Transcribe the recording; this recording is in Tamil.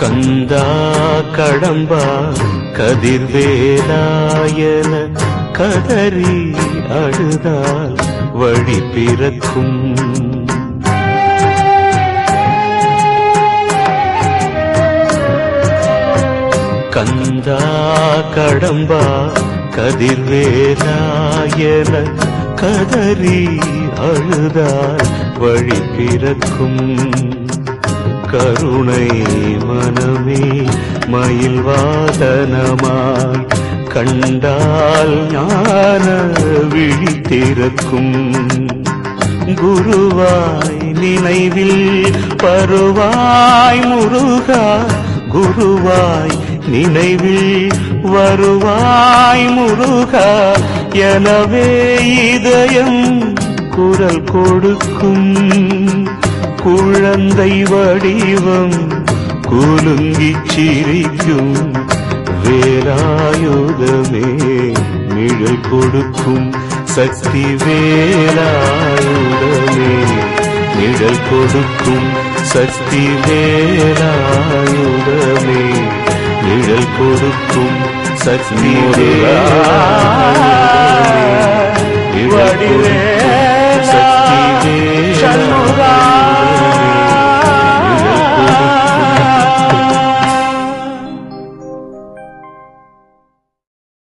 கந்தா கடம்பா கதிர்வேலாயன கதறி அழுதால் வழி பிறக்கும். கந்தா கடம்பா கதிர்வேலாயன கதறி அழுதால் வழி பிறக்கும். கருணை மனமே மயில் வாதனமாய் கண்டால் ஞான விழி திறக்கும். குருவாய் நினைவில் பருவாய் முருகா குருவாய் நினைவில் வருவாய் முருகா எனவே இதயம் குரல் கொடுக்கும். குழந்தை வடிவம் குலுங்கிச் சிரிக்கும் வேலாயுதமே நிழல் கொடுக்கும் சக்தி வேலாயுதமே. நிழல் கொடுக்கும் சக்தி வேலாயுதமே. நிழல் கொடுக்கும் சக்தி கொடுக்கும்